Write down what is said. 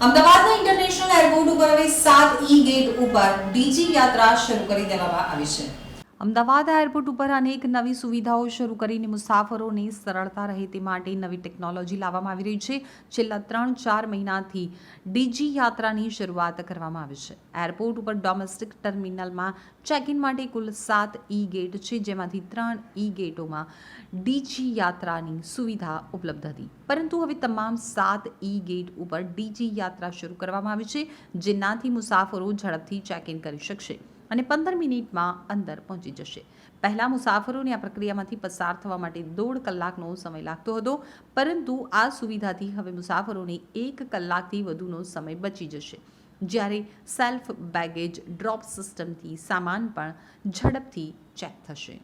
અમદાવાદના international airport ઉપર હવે સાત ઈ ગેટ ઉપર ડીજી યાત્રા શરૂ કરી દેવામાં આવી છે. અમદાવાદ એરપોર્ટ ઉપર અનેક નવી સુવિધાઓ શરૂ કરીને મુસાફરોને સરળતા રહે તે માટે નવી ટેકનોલોજી લાવવામાં આવી રહી છે. છેલ્લા ત્રણ, ચાર મહિનાથી ડીજી યાત્રાની શરૂઆત કરવામાં આવી છે. એરપોર્ટ ઉપર ડોમેસ્ટિક ટર્મિનલમાં ચેક ઇન માટે કુલ સાત ઈ ગેટ છે, જેમાંથી ત્રણ ઈ ગેટોમાં ડીજી યાત્રાની સુવિધા ઉપલબ્ધ હતી. પરંતુ હવે તમામ સાત ઈ ગેટ ઉપર ડીજી યાત્રા શરૂ કરવામાં આવી છે, જેનાથી મુસાફરો ઝડપથી ચેક ઇન કરી શકશે. અને પંદર મિનિટમાં અંદર પહોંચી જશે. પહેલાં મુસાફરોને આ પ્રક્રિયામાંથી પસાર થવા માટે દોઢ કલાકનો સમય લાગતો હતો, પરંતુ આ સુવિધાથી હવે મુસાફરોને એક કલાકથી વધુનો સમય બચી જશે. જ્યારે સેલ્ફ બેગેજ ડ્રોપ સિસ્ટમથી સામાન પણ ઝડપથી ચેક થશે.